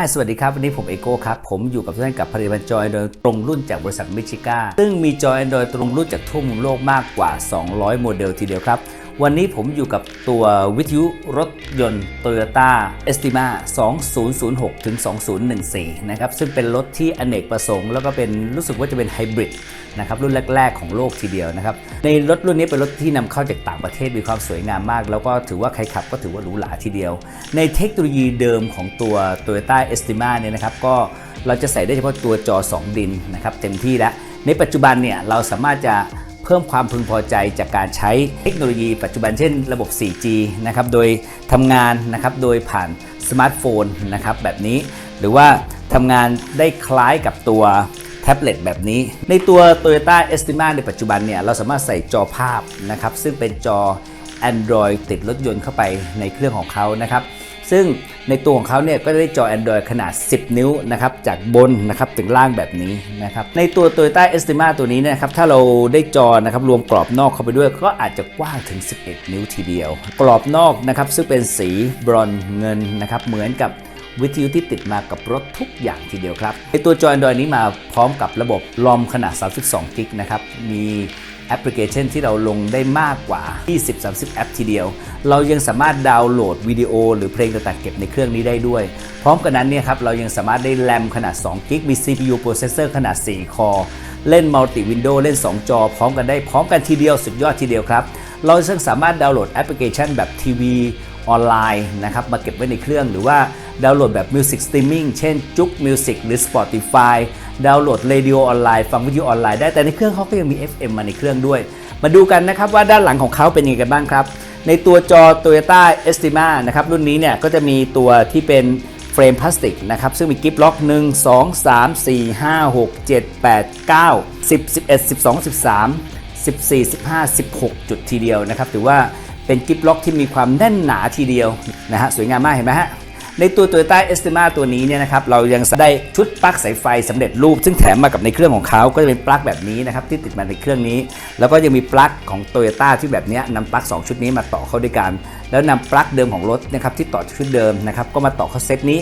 าสวัสดีครับ วันนี้ผมเอโก้ครับ ผมอยู่กับท่านกับผลิตภัณฑ์จอยโดยตรงรุ่นจากบริษัทมิชิก้าซึ่งมีจอยโดยตรงรุ่นจากทั่วมุมโลกมากกว่า 200 โมเดลทีเดียวครับ วันนี้ผมอยู่กับตัววิทยุรถยนต์ Toyota Estima 2006ถึง2014 นะครับ ซึ่งเป็นรถที่อเนกประสงค์ แล้วก็เป็นรู้สึกว่าจะเป็นไฮบริดนะครับรุ่นแรก ๆ ของโลกทีเดียวนะครับ ในรถรุ่นนี้เป็นรถที่นำเข้าจากต่างประเทศมีความสวยงามมาก แล้วก็ถือว่าใครขับก็ถือว่าหรูหราทีเดียว ในเทคโนโลยีเดิมของตัว Toyota Estima เนี่ยนะครับก็เราจะใส่ได้เฉพาะตัวจอ 2 ดินนะครับเต็มที่แล้วในปัจจุบันเนี่ยเราสามารถจะ เพิ่มความพึงพอใจจากการใช้เทคโนโลยีปัจจุบันเช่นระบบ 4G นะครับโดยทำงานนะครับโดยผ่านสมาร์ทโฟนนะครับแบบนี้ หรือว่าทำงานได้คล้ายกับตัวแท็บเล็ตแบบนี้ ในตัว Toyota Estima ในปัจจุบันเนี่ยเราสามารถใส่จอภาพนะครับซึ่งเป็นจอ Android ติดรถยนต์เข้าไปในเครื่องของเขานะครับ ซึ่งในตัวของเขาเนี่ยก็ได้จอ Android ขนาด 10 นิ้วนะครับจากบนนะครับถึงล่างแบบนี้นะครับในตัว Toyota Estima ตัวนี้นะครับถ้าเราได้จอนะครับรวมกรอบนอกเข้าไปด้วยก็อาจจะกว้างถึง 11 นิ้วทีเดียว กรอบนอกนะครับซึ่งเป็นสีบรอนเงินนะครับเหมือนกับวิทยุที่ติดมากับรถทุกอย่างทีเดียวครับในตัวจอ Android นี้มาพร้อมกับระบบลอมขนาด 32 กิกนะครับมี แอปพลิเคชันที่เราลงได้มากกว่า 20-30 แอปทีเดียว เรายังสามารถดาวน์โหลดวิดีโอ หรือเพลงต่างๆเก็บในเครื่องนี้ได้ด้วย พร้อมกันนั้นเนี่ยครับเรายังสามารถได้แรมขนาด2กิกมี CPU processor ขนาด 4 คอเล่นมัลติวินโดว์เล่น 2 จอ พร้อมกันได้พร้อมกันทีเดียวสุดยอดทีเดียวครับ เรายังสามารถดาวน์โหลดแอปพลิเคชันแบบทีวีออนไลน์นะครับมาเก็บไว้ในเครื่องหรือว่า ดาวน์โหลดแบบ Music Streaming เช่นจุก Music หรือ Spotify ดาวน์โหลดเรดิโอออนไลน์ฟังวิทยุออนไลน์ได้แต่ในเครื่องเขาก็ยังมี FM มาในเครื่องด้วย มาดูกันนะครับว่าด้านหลังของเขาเป็นยังไงกันบ้างครับ ในตัวจอ Toyota Estima นะครับรุ่นนี้เนี่ยก็จะมีตัวที่เป็นเฟรมพลาสติกนะครับซึ่งมีกิฟล็อก 1 2 3 4 5 6 7 8 9 10 11 12 13 14 15 16 จุดทีเดียวนะครับถือว่าเป็นกิฟล็อกที่มีความแน่นหนาทีเดียวนะฮะสวยงามมากเห็นไหมฮะ ในตัว Toyota Estima ตัวนี้เนี่ยนะครับเรายังได้ชุดปลั๊กสายไฟสำเร็จรูป ซึ่งแถมมากับในเครื่องของเขาก็จะเป็นปลั๊กแบบนี้นะครับที่ติดมาในเครื่องนี้ แล้วก็ยังมีปลั๊กของ Toyota ที่แบบนี้นำปลั๊ก2 ชุดนี้มาต่อเข้าด้วยกัน แล้วนำปลั๊กเดิมของรถนะครับที่ต่อชุดเดิมนะครับก็มาต่อเข้าเซตนี้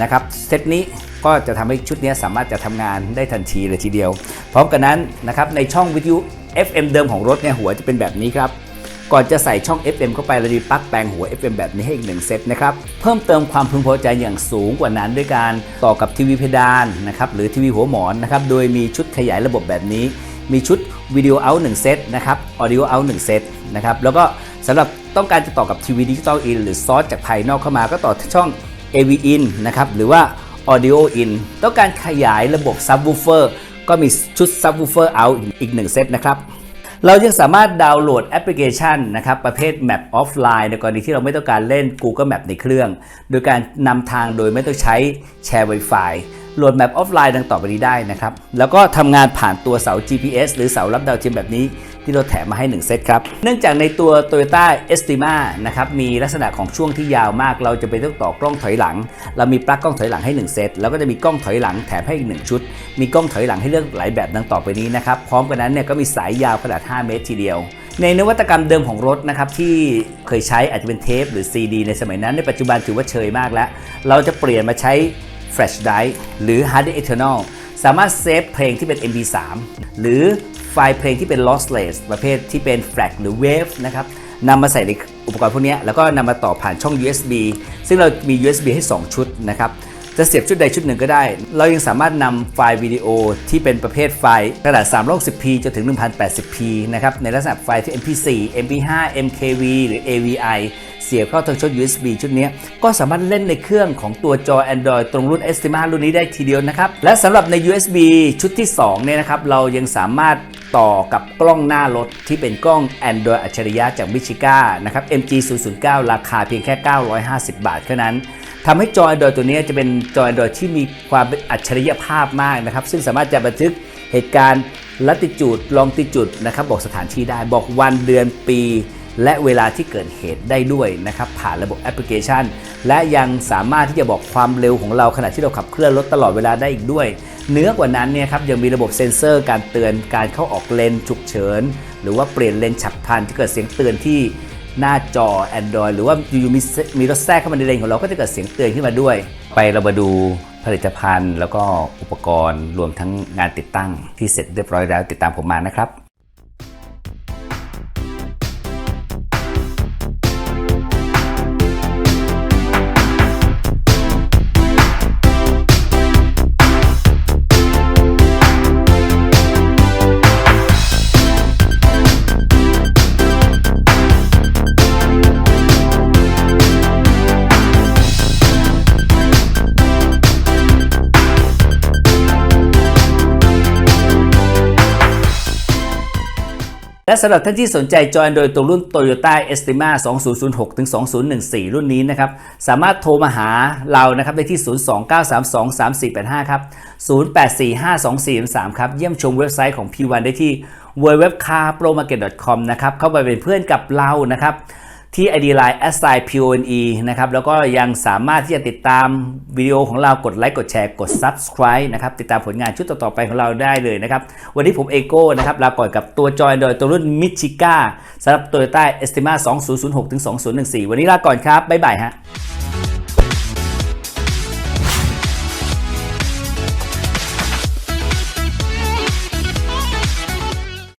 นะครับเซตนี้ก็จะทำให้ชุดนี้สามารถจะทำงานได้ทันทีเลยทีเดียว พร้อมกันนั้นนะครับในช่องวิทยุ FM เดิมของรถเนี่ยหัวจะเป็นแบบนี้ครับ ก่อนจะใส่ช่อง FM เข้าไปเราดีปลั๊กแปลงหัว FM แบบนี้ให้อีกหนึ่งเซตนะครับ เพิ่มเติมความพึงพอใจอย่างสูงกว่านั้นด้วยการต่อกับทีวีเพดานนะครับหรือทีวีหัวหมอนนะครับโดยมีชุดขยายระบบแบบนี้ มีชุดวิดีโอเอาท์หนึ่งเซตนะครับออดิโอเอาท์หนึ่งเซตนะครับแล้วก็สำหรับต้องการจะต่อกับทีวีดิจิตอลอินหรือซอสจากภายนอกเข้ามาก็ต่อช่อง AV in นะครับหรือว่า Audio in ต้องการขยายระบบ Subwoofer ก็มีชุด Subwoofer out อีกหนึ่งเซตนะครับ เรายังสามารถดาวน์โหลดแอปพลิเคชันนะครับประเภท Map Offline ในกรณีที่เราไม่ต้องการเล่น Google Map ในเครื่อง โดยการนำทางโดยไม่ต้องใช้แชร์ Wi-Fi โหลด Map Offline ดังต่อไปนี้ได้นะครับ แล้วก็ทำงานผ่านตัวเสา GPS หรือเสารับดาวเทียมแบบนี้ที่เราแถมมาให้ 1 เซตครับ เนื่องจากในตัว Toyota Estima นะครับมีลักษณะของช่วงที่ยาวมาก เราจะเป็นต้องต่อกล้องถอยหลัง เรามีปลั๊กกล้องถอยหลังให้ 1 เซต แล้วก็จะมีกล้องถอยหลังแถมให้อีก 1 ชุด มีกล้องถอยหลังให้เลือกหลายแบบดังต่อไปนี้นะครับ พร้อมกันนั้นเนี่ยก็มีสายยาวขนาด 5 เมตรทีเดียวในนวัตกรรมเดิมของรถนะครับที่เคยใช้อาจจะเป็นเทปหรือ CD ในสมัยนั้นในปัจจุบันถือว่าเชยมากแล้ว เราจะเปลี่ยนมาใช้ Flash Drive หรือ Hard Disk Eternal สามารถเซฟเพลงที่เป็น MP3 หรือไฟล์เพลงที่เป็น lossless ประเภทที่เป็น FLAC หรือ Wave นะครับนำมาใส่ในอุปกรณ์พวกนี้แล้วก็นำมาต่อผ่านช่อง USB ซึ่งเรามี USB ให้ 2 ชุดนะครับ จะเสียบชุดใดชุดหนึ่งก็ได้ เรายังสามารถนำไฟล์วิดีโอที่เป็นประเภทไฟล์ขนาด 360p จนถึง 1080p นะครับ ในลักษณะไฟล์ที่ MP4 MP5 MKV หรือ AVI เสียบเข้าทางชุด USB ชุดนี้ ก็สามารถเล่นในเครื่องของตัวจอ Android ตรงรุ่น Estima รุ่นนี้ได้ทีเดียวนะครับ และสำหรับใน USB ชุดที่ 2 เนี่ยนะครับ เรายังสามารถต่อกับกล้องหน้ารถที่เป็นกล้อง Android อัจฉริยะจากมิชิก้านะครับ MG 009 ราคาเพียงแค่ 950 บาทเท่านั้น ทำให้จอ Android ตัวนี้จะเป็นจอ Android ที่มีความเป็นอัจฉริยภาพมากนะครับ ซึ่งสามารถจะบันทึกเหตุการณ์ลัติจูดลองติจูดนะครับ บอกสถานที่ได้ บอกวันเดือนปี และเวลาที่เกิดเหตุได้ด้วยนะครับ ผ่านระบบแอปพลิเคชัน และยังสามารถที่จะบอกความเร็วของเราขณะที่เราขับเคลื่อนรถตลอดเวลาได้อีกด้วย เนื้อกว่านั้นเนี่ยครับยังมีระบบเซ็นเซอร์การเตือนการเข้าออกเลนฉุกเฉิน หรือว่าเปลี่ยนเลนฉับพลันที่เกิดเสียงเตือนที่ หน้าจอ Android หรือว่าอยู่ๆมีมีรถแทรกเข้ามาในเลนของเราก็จะเกิดเสียงเตือนขึ้นมาด้วย ไปเรามาดูผลิตภัณฑ์ แล้วก็อุปกรณ์รวมทั้งงานติดตั้งที่เสร็จเรียบร้อยแล้วติดตามผมมานะครับ และสำหรับท่านที่สนใจจอยโดยตัวรุ่น Toyota Estima 2006ถึง2014 รุ่นนี้นะครับ สามารถโทรมาหาเรานะครับได้ที่ 029323485 ครับ 08452433 ครับ เยี่ยมชมเว็บไซต์ของ P1 ได้ที่ www.carpromarket.com นะครับ เข้าไปเป็นเพื่อนกับเรานะครับ ที่ ID Line s i p o n e นะครับแล้วก็ยังสามารถที่จะติดตามวิดีโอของเรากดไลค์กดแชร์กด Subscribe นะครับติดตามผลงานชุดต่อ ๆ ไปของเราได้เลยนะครับ วันนี้ผมเอโก้นะครับลาก่อนกับตัวจอยโดยตัวรุ่นมิชิก้าสำหรับ Toyota Estima 2006 2014 วันนี้ลาก่อนครับ บ๊ายบายฮะ